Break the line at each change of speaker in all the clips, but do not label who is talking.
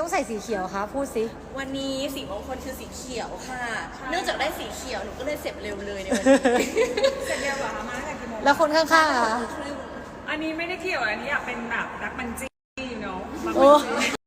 ต้องใส่สีเขียวคะ พูดสิ
วันนี้สีมงคลคือสีเขียวค่ะ เนื่องจากได้สีเขียวหนูก็เลยเสร็จเร็วเลยในวันนี้
เสร็จเร็วเหรอคะมาตั้งแต่กี่โมง
แล้วคนข้างๆอะคะ
ครึ่ง
อันนี้ไม่ได้เกี่ยวอันนี้อยากเป็นแบบนักบัญชีเนาะ
โอ้
ข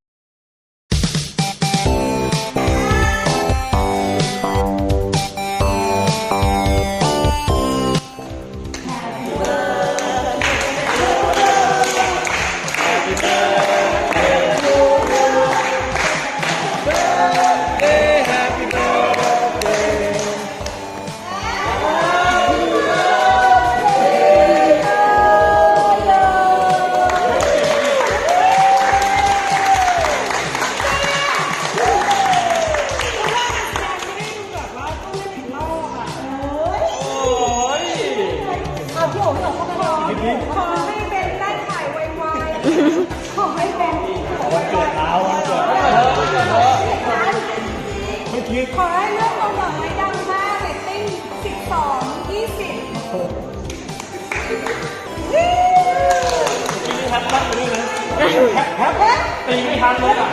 ขอให้เป็นได้ถ่ายไวๆขอให้เป็น
วันเกิดเราวันเกิดเมื่อกี้
ขอให้เรื่องของหวังไม่ดังมากเรตติ้ง12 20
พี่ทันรับไปด้วยนะแฮปแฮปตีไม่ทันเลยอะ